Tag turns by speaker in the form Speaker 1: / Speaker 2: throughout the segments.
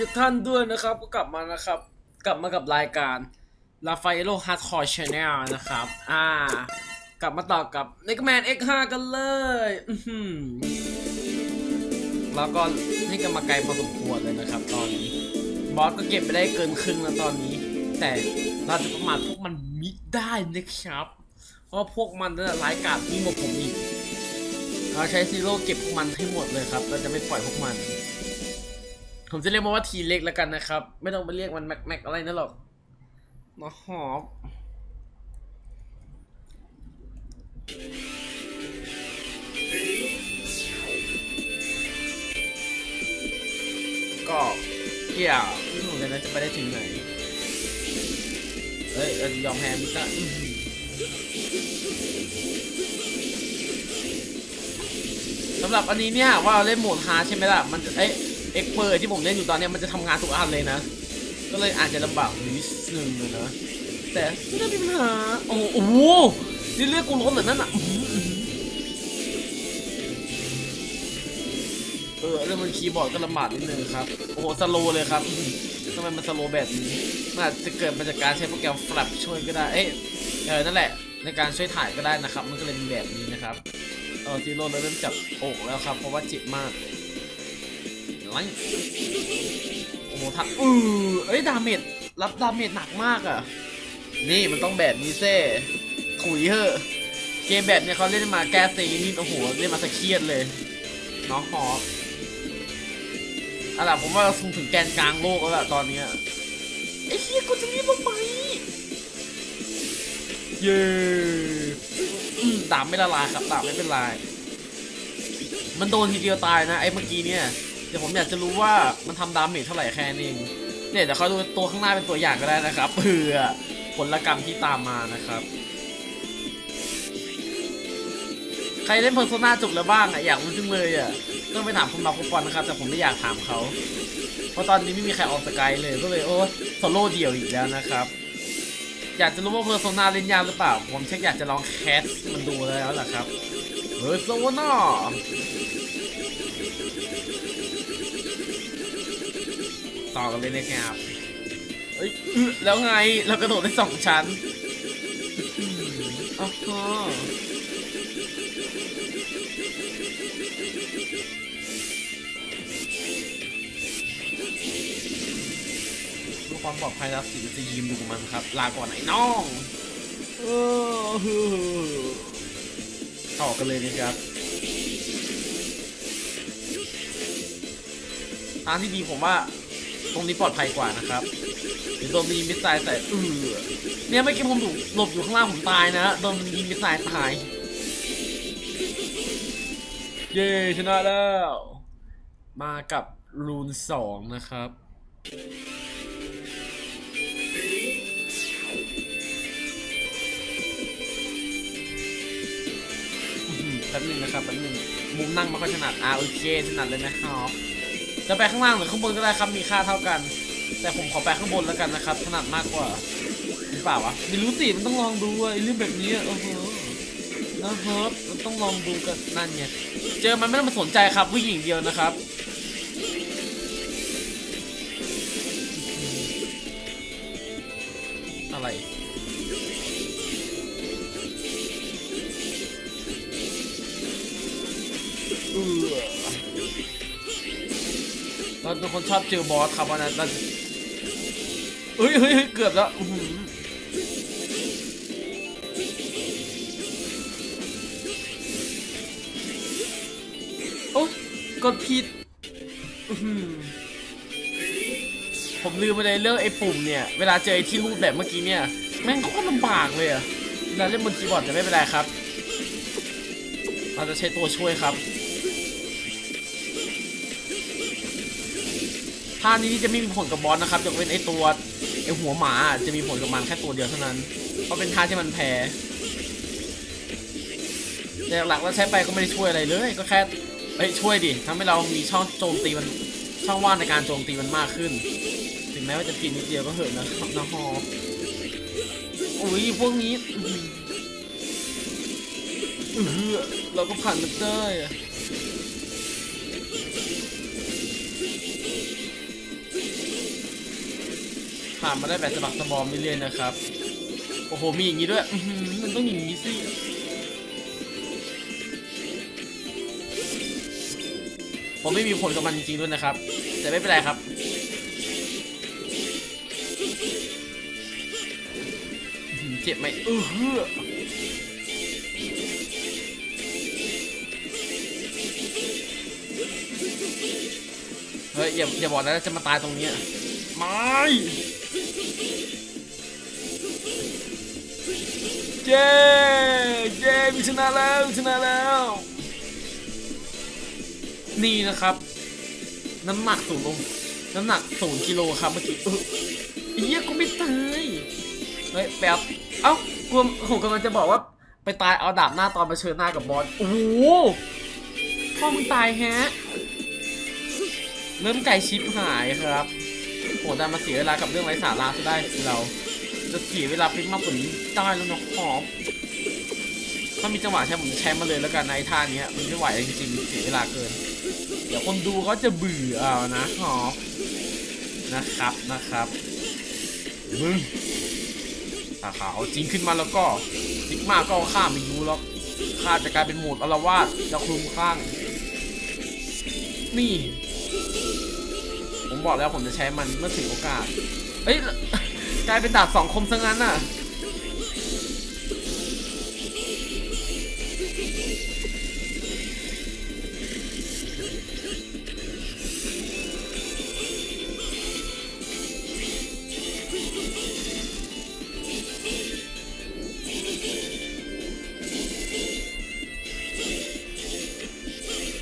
Speaker 1: ทุกท่านด้วยนะครับ ก็กลับมานะครับ กลับมากับรายการ r a f a e l o Hardcore Channel นะครับ อ่า กลับมาต่อกับ n e g Man X5 กันเลยอื้อหือแล้วก็นี่ก็มาไกลพอสมควรเลยนะครับ ตอนนี้ บอสก็เก็บไปได้เกินครึ่งแล้วตอนนี้ แต่เราจะประมาทพวกมันมิได้นะครับ เพราะพวกมันน่ะร้ายกาจยิ่งกว่าผมอีกเราใช้ซีโร่เก็บพวกมันให้หมดเลยครับ เราจะไม่ปล่อยพวกมัน ผมจะเรียกมันว่าทีเล็กแล้วกันนะครับ ไม่ต้องไปเรียกมันแม็กแม็กอะไรนั่นหรอกนะหอบก็เกี่ยวไม่รู้เลยนะจะไปได้ถึงไหน เฮ้ยเราจะยอมแพ้มิซ่าอื้อหือสำหรับอันนี้เนี่ยว่าเราเล่นโหมดฮาร์ดใช่ไหมล่ะ มันจะเอ้ย เอ็กเปอร์ที่ผมเล่นอยู่ตอนนี้มันจะทำงานทุกอันเลยนะ ก็เลยอาจจะลำบากนิดนึงเลยนะ แต่ไม่ได้เป็นปัญหา โอ้โหนี่เลือกกูล้นเหรอนั่นอะอื้อหืออื้อหือเออเรื่องมันคีย์บอร์ดก็ลำบากนิดนึงครับ โอ้โหสโลเลยครับทำไมมันสโลแบบนี้มันอาจจะเกิดมาจากการใช้โปรแกรม Flap ช่วยก็ได้ เอ้ยเออนั่นแหละในการช่วยถ่ายก็ได้นะครับ มันก็เลยเป็นแบบนี้นะครับ เออซีโร่เริ่มจับอกแล้วครับ เพราะว่าเจ็บมาก ไล่โอ้โหทักอือเอ้ย ดาเมจรับดาเมจหนักมากอะ นี่มันต้องแบบนี้เซ่ถุยเหอะเกมแบบเนี้ยเขาเล่นมาแก้ซีนี่โอ้โหเล่นมาสะเครียดเลยน้องฮอปอาล่ะผมว่าเราสูงถึงแกนกลางโลกแล้วล่ะตอนนี้ไอ้เฮียกูจะรีบไปเย้ดาบไม่ละลายครับดาบไม่เป็นไรมันโดนทีเดียวตายนะไอ้เมื่อกี้เนี่ย เดี๋ยวผมอยากจะรู้ว่ามันทำดาเมจเท่าไหร่แค่นี้เองเนี่ยเดี๋ยวเขาดูตัวข้างหน้าเป็นตัวอย่างก็ได้นะครับเผื่อผลกรรมที่ตามมานะครับ ใครเล่นเพอร์โซนาจบแล้วบ้างอะอยากรู้จังเลยอะต้องไปถามคุณมาคุปอนนะครับ แต่ผมไม่อยากถามเขา เพราะตอนนี้ไม่มีใครออกสกายเลยก็เลยโอ้โซโล่เดี่ยวอีกแล้วนะครับ อยากจะรู้ว่าเพอร์โซนาเล่นยากหรือเปล่า ผมเช็คอยากจะลองแคสมันดูแล้วล่ะครับเพอร์โซนา ต่อกันเลยนะครับเอ้ยอึแล้วไงเรากระโดดได้สองชั้นอืมอ๋อฮะเพื่อความปลอดภัยแล้วสิจะยืมดูมันครับ ลาก่อนไอ้น้องเออต่อกันเลยนะครับทางที่ดีผมว่า ตรงนี้ปลอดภัยกว่านะครับเดี๋ยวโดนมีมิสไซล์ใส่เออเนี่ยเมื่อกี้ผมถูกหลบอยู่ข้างล่างผมตายนะโดนยิงมิสไซล์ตาย เย้ชนะแล้ว มากับรูนสองนะครับอื้อหือแป๊บนึงนะครับแป๊บนึงมุมนั่งไม่ค่อยถนัดอ่าโอเคถนัดเลยนะครับ จะไปข้างล่างหรือข้างบนก็ได้ครับมีค่าเท่ากัน แต่ผมขอไปข้างบนแล้วกันนะครับถนัดมากกว่าหรือเปล่าวะไม่รู้สิมันต้องลองดูอะไอ้เรื่องแบบนี้อะโอ้โหนะครับมันต้องลองดูกันนั่นไงเจอมันไม่ต้องมาสนใจครับผู้หญิงเดียวนะครับอะไรเออ เราเป็นคนชอบเจอบอสครับวันนั้นเราเฮ้ยเฮ้ยเฮ้ยเกือบแล้วอื้อหือโอ๊ยกดผิดอื้อหือผมลืมไปเลยเรื่องไอ้ปุ่มเนี่ย เวลาเจอไอ้ที่รูปแบบเมื่อกี้เนี่ย แม่งโคตรลำบากเลยอะเวลาเล่นบนคีย์บอร์ดจะไม่เป็นไรครับ เราจะใช้ตัวช่วยครับ ท่านี้จะไม่มีผลกับบอสนะครับยกเว้นไอตัวไอหัวหมาจะมีผลกับมันแค่ตัวเดียวเท่านั้น เพราะเป็นท่าที่มันแพ้แต่หลักๆเราใช้ไปก็ไม่ได้ช่วยอะไรเลย ก็แค่เอ้ยช่วยดิทำให้เรามีช่องโจมตีมันช่องว่างในการโจมตีมันมากขึ้น ถึงแม้ว่าจะผิดนิดเดียวก็เหอะนะครับนะฮออุ้ยพวกนี้เออเราก็ผ่านมันได้ ผ่านมาได้แบบสะบักสะบอมเรื่อยๆนะครับ โอ้โห มีอย่างนี้ด้วยมันต้องอย่างนี้สิผมไม่มีผลกับมันจริงๆด้วยนะครับ แต่ไม่เป็นไรครับ เจ็บไหมเออเฮ้อเฮ้ยอย่าอย่าบอกนะว่าจะมาตายตรงนี้ไม่ เย้เย้มีชนะแล้วชนะแล้ว นี่นะครับ น้ำหนักศูนย์ลง น้ำหนักศูนย์กิโลครับเมื่อกี้เอี้ยกูไม่ตายเฮ้ยแป๊บเอ้ากูผมกำลังจะบอกว่า ไปตายเอาดาบหน้าตอนมาเชิญหน้ากับบอสโอ้โหพ่อมึงตายแฮะ เริ่มไก่ชิปหายครับโหดันมาเสียเวลากับเรื่องไร้สาระซะได้เรา จะเสียเวลาพลิกมากกว่านี้ได้แล้วเนาะหอมถ้ามีจังหวะใช้ผมใช้มาเลยแล้วกันในท่านี้มันไม่ไหวจริงๆเสียเวลาเกิน เดี๋ยวคนดูเขาจะเบื่อเอานะหอมนะครับนะครับมึงถ้าขาวจริงขึ้นมาแล้วก็ซิกมาก็เอาข้าไม่อยู่หรอกข้าจะกลายเป็นโหมดอลวาดจะคลุมข้าง นี่ ผมบอกแล้วผมจะใช้มันเมื่อถึงโอกาส เอ้ย กลายเป็นดาบสองคมซะงั้นน่ะ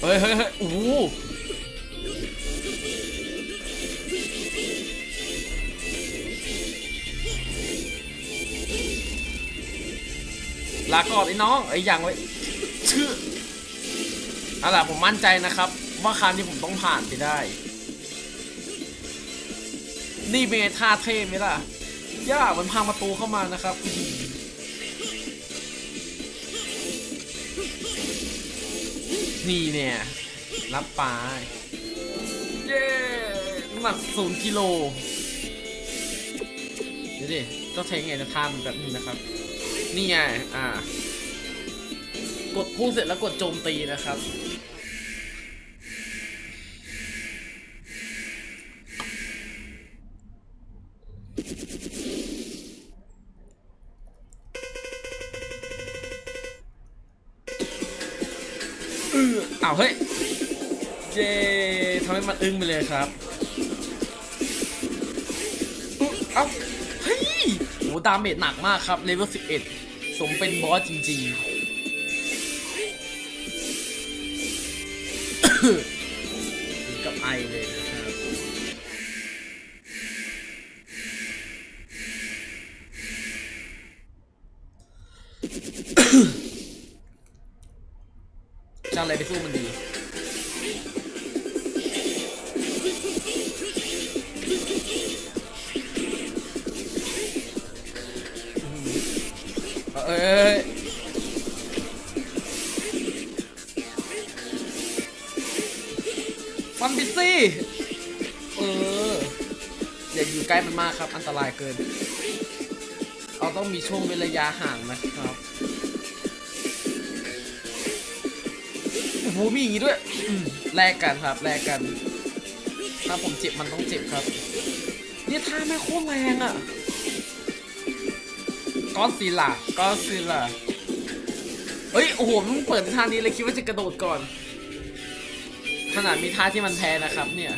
Speaker 1: เฮ้ยเฮ้ย ย่างไว้ชื่อเอาล่ะผมมั่นใจนะครับ ว่าครั้งนี้ผมต้องผ่านไปได้ นี่เป็นไงท่าเท่ไหมล่ะย่ามันพังประตูเข้ามานะครับนี่เนี่ย รับไปเย้น้หนักศูนย์กิโลเดี๋ยวดิต้องใช้ไงจะทำแบบนี้นะครับ นี่ไง อ่า กดพุ่งเสร็จแล้วกดโจมตีนะครับเอออ้าวเฮ้ย เจทำให้มันอึ้งไปเลยครับเอ้าเฮ้ยโหดาเมจหนักมากครับเลเวล11 สมเป็นบอสจริง ๆ ถึงกับไอเล เกิน เราต้องมีช่วงเว้นระยะห่างนะครับโอ้โหมีอย่างี้ด้วยแลกกันครับแลกกัน ถ้าผมเจ็บมันต้องเจ็บครับเนี่ยท่าแม่โคตรแรงอะก็อดซิลล่าก็อดซิลล่าเฮ้ยโอ้โหมึงเปิดท่านี้เลยคิดว่าจะกระโดดก่อน ขนาดมีท่าที่มันแพ้นะครับเนี่ย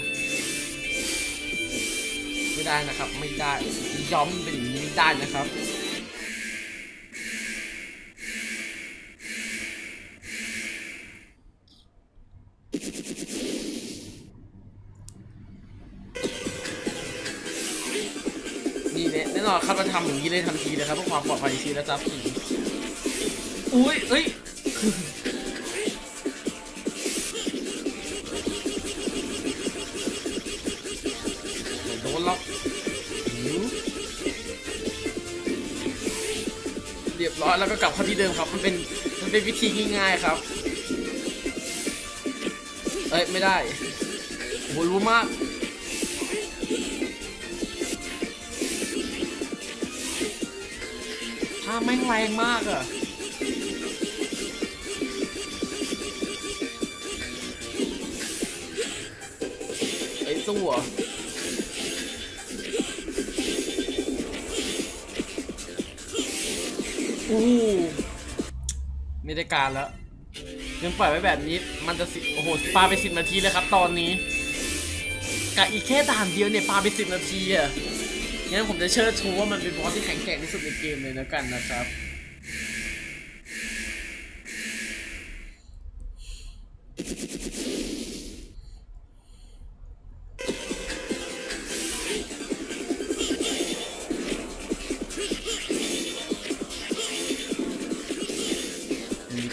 Speaker 1: ไม่ได้นะครับ ไม่ได้ ยอมเป็นอย่างนี้ไม่ได้นะครับนี่แน่นอนครับเราทำอย่างนี้เลยทันทีเลยครับเพื่อความปลอดภัยในชีวิตและทรัพย์สินอุ้ยเอ้ย แล้วก็กลับเข้าที่เดิมครับ มันเป็นมันเป็นวิธีง่ายๆครับ เอ้ยไม่ได้โหรู้มากถ้าแม่งแรงมากอะไอ้สู้อ อู้ไม่ได้การแล้วยังปล่อยไว้แบบนี้ มันจะสิโอ้โหปาไปสิบนาทีเลยครับ ตอนนี้กะอีกแค่ด่านเดียวเนี่ยปาไปสิบนาทีอะงั้นผมจะเชิดชูว่ามันเป็นบอสที่แข็งแกร่งที่สุดในเกมเลยนะกันนะครับ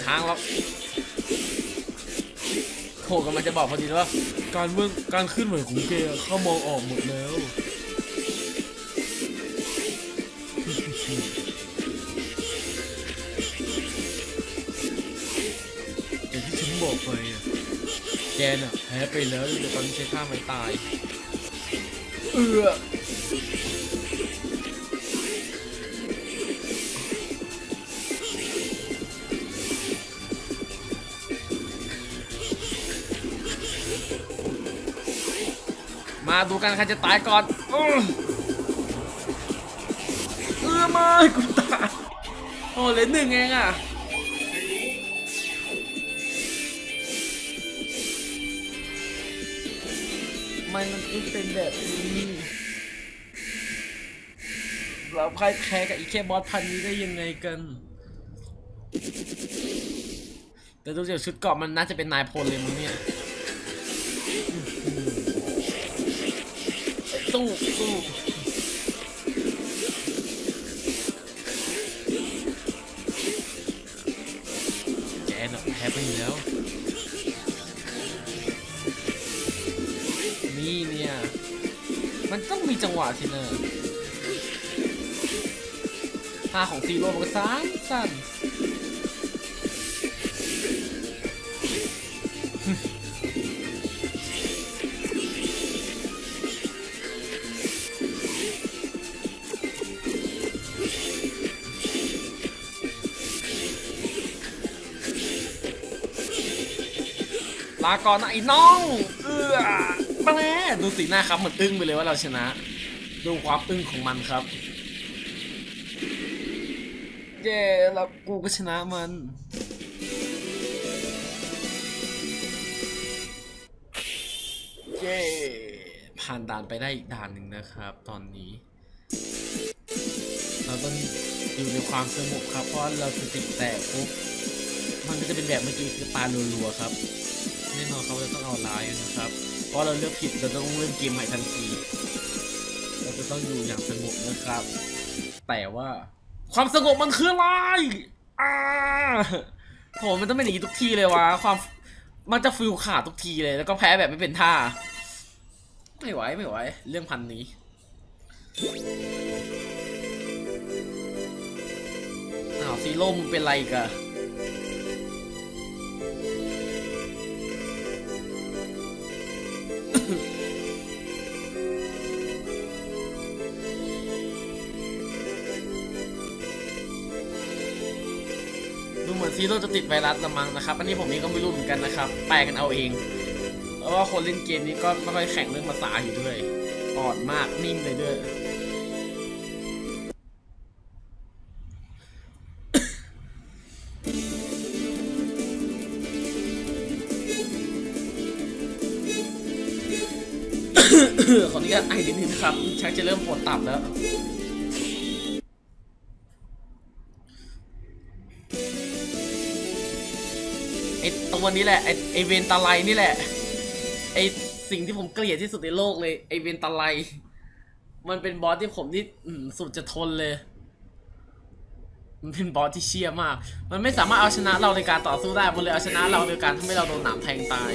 Speaker 1: มีทางแล้วโถกำลังจะบอกพอดีว่าการเมืองการขึ้นไหวของเกย์เขามองออกหมดแล้วอย่างที่ฉันบอกไปอะแกน่ะแพ้ไปแล้วแต่ตอนนี้ใช้ท่าไม่ตาย เออ มาดูกันใครจะตายก่อนเออเออไม่กูตายโอ้เหลือหนึ่งเองอะมันมันเป็นแบบนี้เราพ่ายแพ้กับอีเคบอสพันนี้ได้ยังไงกันแต่ดูจากชุดเกาะมันน่าจะเป็นนายพลเลยมั้งเนี่ย สู้สู้แกน่ะแพ้ไปอยู่แล้ว นี่เนี่ย มันต้องมีจังหวะสินะท่าของซีโร่มันก็สั้นสั้น ลาก่อนนะไอ้น้อง เออมาแน่ดูสีหน้าครับเหมือนอึ้งไปเลยว่าเราชนะ ดูความอึ้งของมันครับ เย้แล้วกูก็ชนะมันเย้ผ่านด่านไปได้อีกด่านหนึ่งนะครับ ตอนนี้ เราต้องอยู่ในความสงบครับเพราะเราสติแตกปุ๊บมันก็จะเป็นแบบเมื่อกี้คือปลารัวๆครับ แน่นอนเขาจะต้องเอาไลน์นะครับ เพราะเราเลือกผิดเราต้องเล่นเกมใหม่ทันทีเราจะต้องอยู่อย่างสงบนะครับ แต่ว่า ความสงบมันคืออะไรอ่าโหมันต้องเป็นอย่างนี้ทุกทีเลยวะความมันจะฟิลขาดทุกทีเลยแล้วก็แพ้แบบไม่เป็นท่า ไม่ไหวไม่ไหว เรื่องพันนี้อ้าวซีโร่มึงเป็นไรกะ ดูเหมือนซีโร่จะติดไวรัสละมั้งนะครับ อันนี้ผมเองก็ไม่รู้เหมือนกันนะครับ แปลกันเอาเองเพราะว่าคนเล่นเกมนี้ก็ไม่ค่อยแข่งเรื่องภาษาอยู่ด้วยอ่อนมากนิ่งเลยด้วย ขออนุญาตไอนิดนึงนะครับ ชักจะเริ่มปวดตับแล้วไอตัวนี้แหละไอไอเวนตาไลนี่แหละ ไอสิ่งที่ผมเกลียดที่สุดในโลกเลย ไอเวนตาไลมันเป็นบอสที่ผมที่สุดจะทนเลยมันเป็นบอสที่เชี่ยมาก มันไม่สามารถเอาชนะเราในการต่อสู้ได้ มันเลยเอาชนะเราโดยการทำให้เราโดนหนามแทงตาย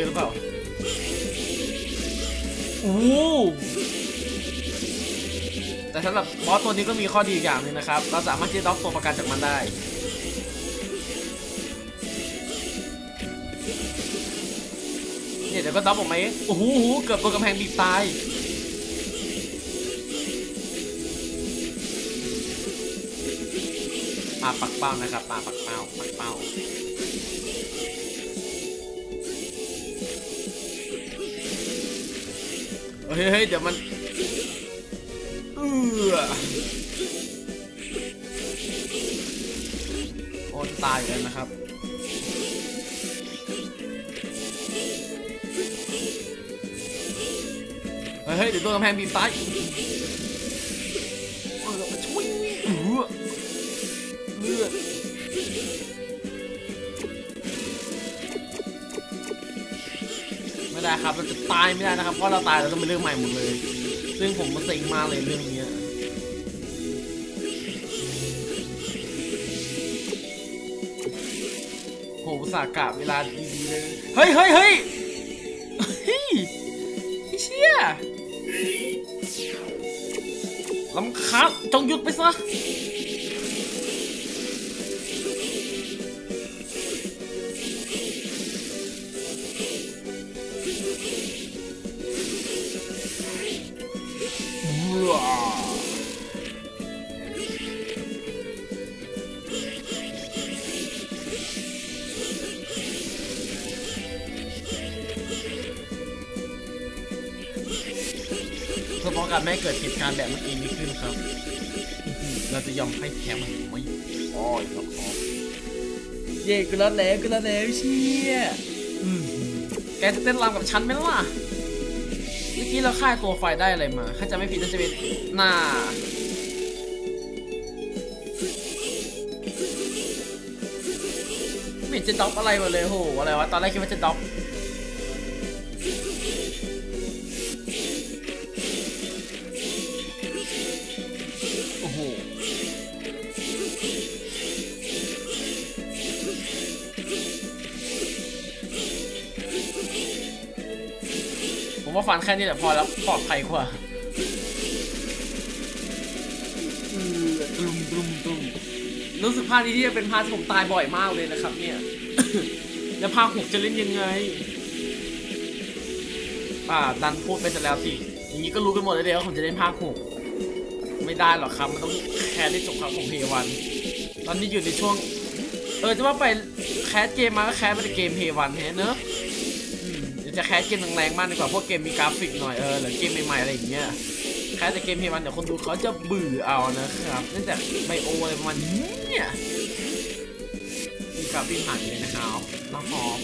Speaker 1: ดอร์หรือเปล่าโอ้แต่สำหรับบอสตัวนี้ก็มีข้อดีอีกอย่างหนึงนะครับ เราสามารถที่จะด็อกตัวประกันจากมันได้ เนี่ยเดี๋ยวก็ด็อกออกมาเองโอ้โหเกือบโดนกำแพงบีบตายปาปักเป้านะครับปาปักเป้าปักเป้า เฮ้ยเดี๋ยวมันเออโอนตายอยู่แล้วนะครับเฮ้ยเดี๋ยวโดนกำแพงบีบตายเออมาช่วยเออเลือด ได้ครับ เราจะตายไม่ได้นะครับ เพราะเราตายเราต้องเป็นเรื่องใหม่หมดเลย ซึ่งผมมันเซ็งมากเลยเรื่องนี้โหสากะเวลาดีๆเลย เฮ้ยเฮ้ยเฮ้ยเฮ้ยเชี่ยลำคาญจงหยุดไปซะ เพื่อป้องกันไม่ให้เกิดเหตุการณ์แบบเมื่อกี้นี้ขึ้นครับอื้อหือเราจะยอมให้แพ้มันไหมอ้อยละครเย่กูรอดแล้วกูรอดแล้วเชี่ยอื้อหือแกจะเต้นรำกับฉันไหมล่ะเมื่อกี้เราค่ายตัวไฟได้อะไรมาถ้าจะไม่ผิดน่าจะเป็นหน้าไม่เห็นจะด็อกอะไรมาเลยโหอะไรวะตอนแรกคิดว่าจะด็อก ค่นี้แหละพอแล้วปลอดภัยกว่าเออตุมตุมตุมรู้สึกภาคนี้ที่จะเป็นภาคที่ผมตายบ่อยมากเลยนะครับ เนี่ย แล้วภาคหกจะเล่นยังไงอ่าดันพูดไปเสร็จแล้วสิ อย่างนี้ก็รู้กันหมดเลยเดี๋ยวาผมจะเล่นภาคหกไม่ได้หรอกครับ มันต้องแคสได้จบครับของเพย์วัน ตอนนี้อยู่ในช่วง เออจะว่าไปแคสเกมมาก็แคสมาในเกมเพย์วันแฮะเนอะอืมเดี๋ยวจะแคสเกมแรงๆมากดีกว่าพวกเกมมีกราฟิกหน่อยเออหรือเกมใหม่ๆอะไรอย่างเงี้ยแคสแต่เกมเพย์วันเดี๋ยวคนดูเขาจะเบื่อเอานะครับเนื่องจากไบโออะไรประมาณนี้เนี่ยมีกราฟิกผ่านเลยนะครับน้องหอม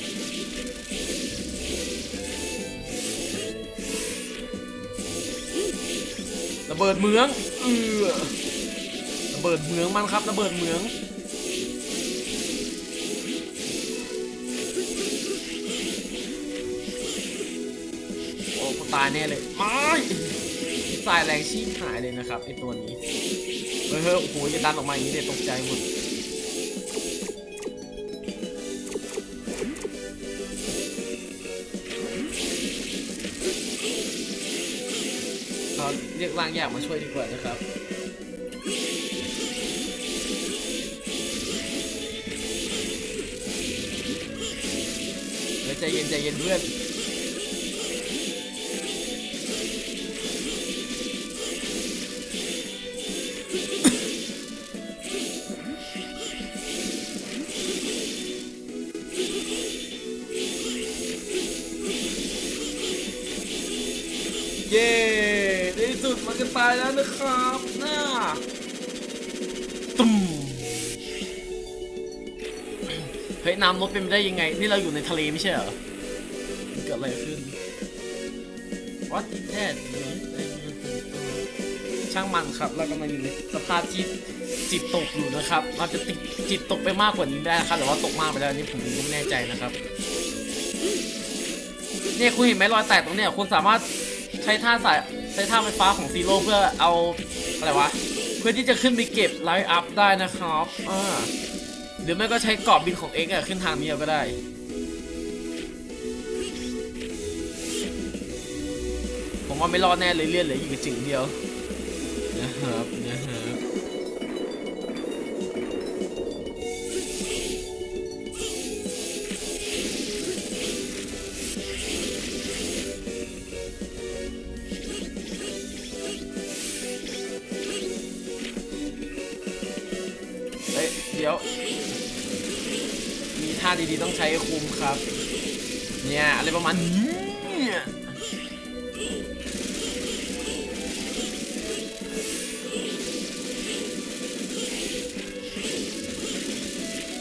Speaker 1: ระเบิดเมืองเออระเบิดเมืองมันครับระเบิดเมือง ตายแน่เลยไม่ตายแรงชีพหายเลยนะครับไอตัวนี้เฮ้ยโอ้โหจะดันออกมาอย่างนี้เด็ตกใจหมดเราเรียกร่างแยกมาช่วยดีกว่านะครับใจเย็นใจเย็นเพื่อน เย้ในที่สุดมันก็ตายแล้วนะครับน่าตุ้มเฮ้ยน้ำลดเป็นไปได้ยังไง นี่เราอยู่ในทะเลไม่ใช่เหรอมันเกิดอะไรขึ้น What is that ช่างมันครับ เรากำลังอยู่ในสภาพที่จิตตกอยู่นะครับเราจะติดจิตตกไปมากกว่านี้ได้นะครับแต่ว่าตกมากไปแล้วอันนี่ผมก็ไม่แน่ใจนะครับเนี่ยคุณเห็นไหมรอยแตกตรงเนี้ยคุณสามารถ ใช้ท่าสายใช้ท่าไฟฟ้าของซีโร่เพื่อเอาอะไรวะ เพื่อที่จะขึ้นไปเก็บไลท์อัพได้นะครับอ่าหรือไม่ก็ใช้กรอบบินของเอ็กซ์ขึ้นทางนี้วก็ได้ผมว่าไม่รอดแน่เลยเลื่อนเหลืออยู่กระจึงเดียวนะครับ ดีๆต้องใช้คุมครับ เนี่ยอะไรประมาณนี้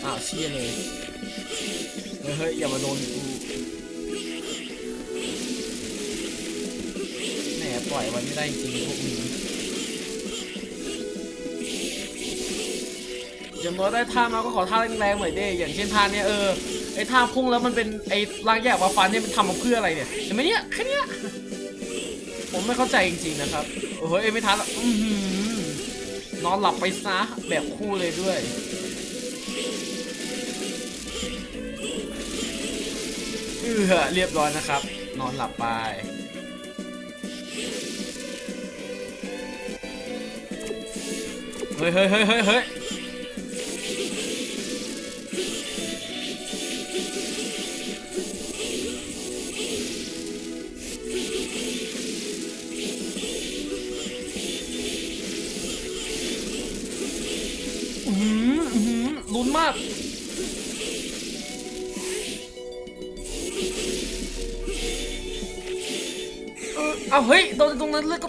Speaker 1: อ้าวเชี่ยเลย เฮ้ย อย่ามาโดนกูแหมปล่อยไว้ไม่ได้จริงพวกนี้ อย่างน้อยได้ท่ามาก็ขอท่าแรงๆหน่อยด้อย่างเช่นท่าเนี้ยเออไอท่าพุ่งแล้วมันเป็นไอร่างแยกมาฟันเนี่ยมันทำมาเพื่ออะไรเนี่ยเห็นไหมเนี่ยแค่เนี้ยผมไม่เข้าใจจริงๆนะครับโอ้โหเอ้ไม่ทันละอื้อหือนอนหลับไปซะแบบคู่เลยด้วยเออเรียบร้อยนะครับ นอนหลับไปเฮ้ยเฮ้ยเฮ้ยเฮ้ย ออเอาเฮ้ยโดนตรงนั้นเลยก็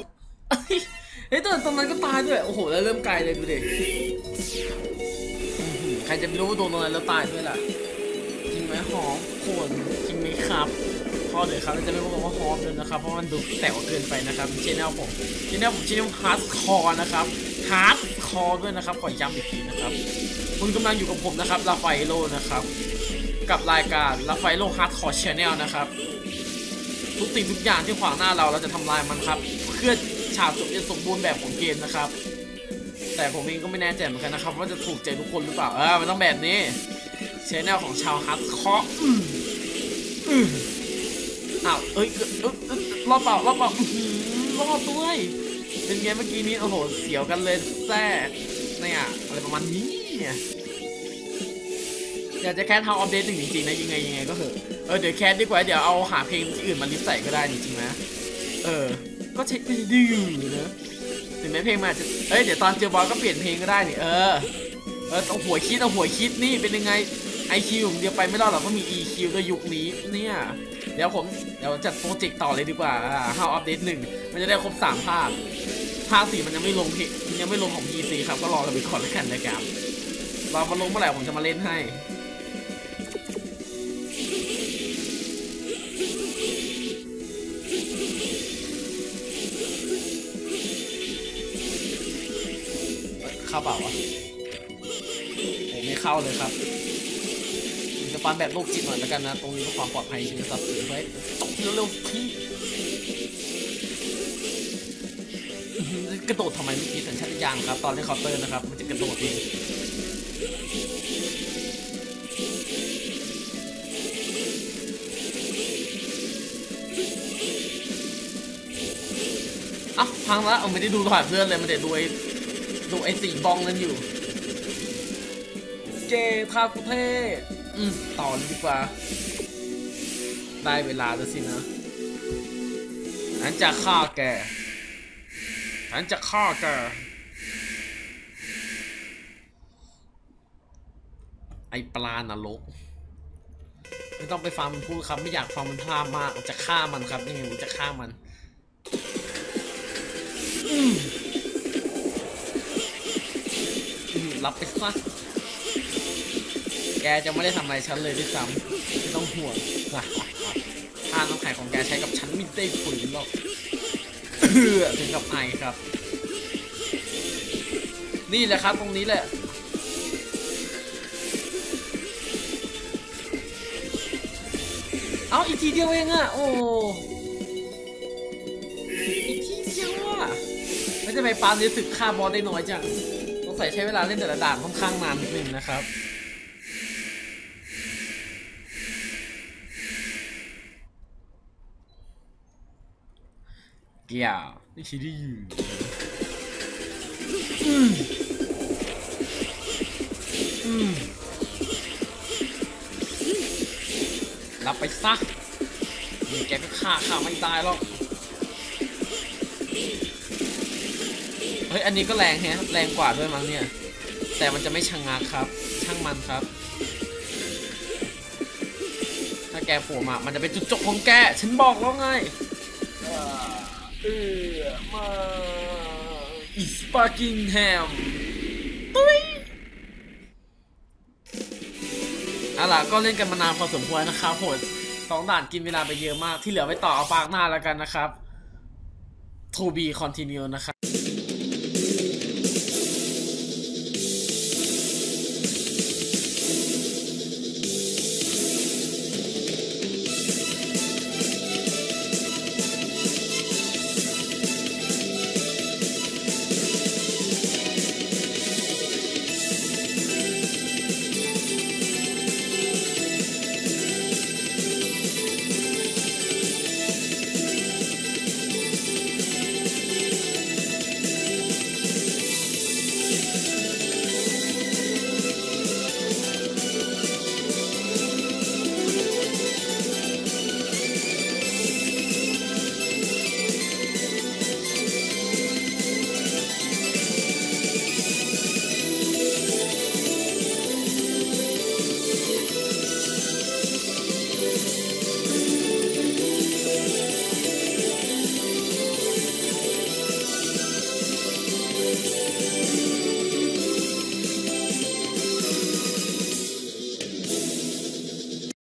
Speaker 1: เฮ้ยเฮ้ยโดนตรงนั้นก็ตายด้วยโอ้โหแล้วเริ่มไกลเลยดูดิใครจะไปรู้ว่าโดนตรงนั้นแล้วตายด้วยล่ะจริงไหมหอมขนจริงไหมครับพอเลยครับเราจะไม่บอกว่าหอมเลยนะครับ เพราะมันดูแต่วเกินไปนะครับชแนลผมชแนลผมชื่อฮาร์ดคอร์นะครับฮาร์ดคอร์ด้วยนะครับขอย้ำอีกทีนะครับ คุณกำลังอยู่กับผมนะครับลาไฟโลนะครับ กับรายการลาไฟโลฮาร์ดคอร์ชแนลนะครับ ทุกสิ่งทุกอย่างที่ขวางหน้าเราเราจะทำลายมันครับ เพื่อฉาบจบอย่างสมบูรณ์แบบของเกมนะครับ แต่ผมเองก็ไม่แน่ใจเหมือนกันนะครับ ว่าจะถูกใจทุกคนหรือเปล่าเออมันต้องแบบนี้ชแนลของชาวฮาร์ดคอร์อืมอืมอ้าวเอ้ยเอ้ยเอ้ยเอ้ยรอบเปล่ารอบเปล่าอื้อหือรอบด้วยเป็นไงเมื่อกี้นี้โอ้โหเสียวกันเลยแซ่เนี่ยอะไรประมาณนี้เนี่ย อยากจะแคสทำอัปเดตหนึ่งจริงๆนะยังไงยังไงก็เถอะเออเดี๋ยวแคสดีกว่าเดี๋ยวเอาหาเพลงที่อื่นมาลิสต์ใส่ก็ได้จริงๆนะเออ ก็เช็คไปดื้อนะถึงแม้เพลงมาจะเอ้ยเดี๋ยวตอนเจอบอลก็เปลี่ยนเพลงก็ได้นี่เออเออเอาหัวคิดเอาหัวคิดนี่เป็นยังไงไอคิวเดียวไปไม่รอดหรอกก็มี EQ ด้วยยุคนี้เนี่ยเดี๋ยวผมเดี๋ยวจัดโปรเจกต์ต่อเลยดีกว่าอ่าห้าอัปเดตหนึ่งมันจะได้ครบสามภาคภาคสี่มันยังไม่ลงเพมันยังไม่ลงของ PC ครับก็รอกันไปก่อนแล้วกันนะครับรอมาลงเมื่อไหร่ผมจะมาเล่นให้ เข้าเปล่าวะผมไม่เข้าเลยครับผมจะฟันแบบโรคจิตหน่อยแล้วกันนะ ตรงนี้เพื่อความปลอดภัยชีวิตสัตว์ไว้จบเร็วๆพี่กระโดดทำไมเมื่อกี้สัญชาตญาณครับ ตอนเล่นเคาน์เตอร์นะครับ มันจะกระโดดเองอ้าพังแล้วเอาไม่ได้ดูผ่านเพื่อนเลยมันเดี๋ยวดูไอ้ ดูไอ้สีบองนั่นอยู่ เจคาคุเทอืมต่อเลยดีกว่า ได้เวลาแล้วสินะฉันจะฆ่าแกฉันจะฆ่าแกไอปลานรกไม่ต้องไปฟังมันพูดครับ ไม่อยากฟังมันพลาดมากจะฆ่ามันครับยังไงผมจะฆ่ามัน รับไปซะแกจะไม่ได้ทำอะไรฉันเลยด้วยซ้ำไม่ต้องห่วงนะท่าน้ำแข็งของแกใช้กับฉันไม่ได้ผลหรอกเออถึงกับไอครับ นี่แหละครับตรงนี้แหละเอาอีกทีเดียวเองอะโอ้อีกทีเดียวอะไม่จะไปปาล์มรู้สึกฆ่าบอสได้น้อยจัง สงสัยใช้เวลาเล่นแต่ละด่านค่อนข้างนานนิดนึงนะครับ เกี่ยวนี่คิดได้อยู่อืมอืมรับไปซะแกก็ฆ่าข้าไม่ตายหรอก ฮ้ยอันนี้ก็แรงแฮะแรงกว่าด้วยมั้งเนี่ย แต่มันจะไม่ชะงักครับ ช่างมันครับ ถ้าแกโผล่มามันจะเป็นจุดจบของแก ฉันบอกแล้วไงอ่าเออมาอิสปากิงแฮมตุ้ยเอาล่ะก็เล่นกันมานานพอสมควรนะครับโหดสองด่านกินเวลาไปเยอะมากที่เหลือไปต่อเอาปากหน้าแล้วกันนะครับ to be continue นะครับ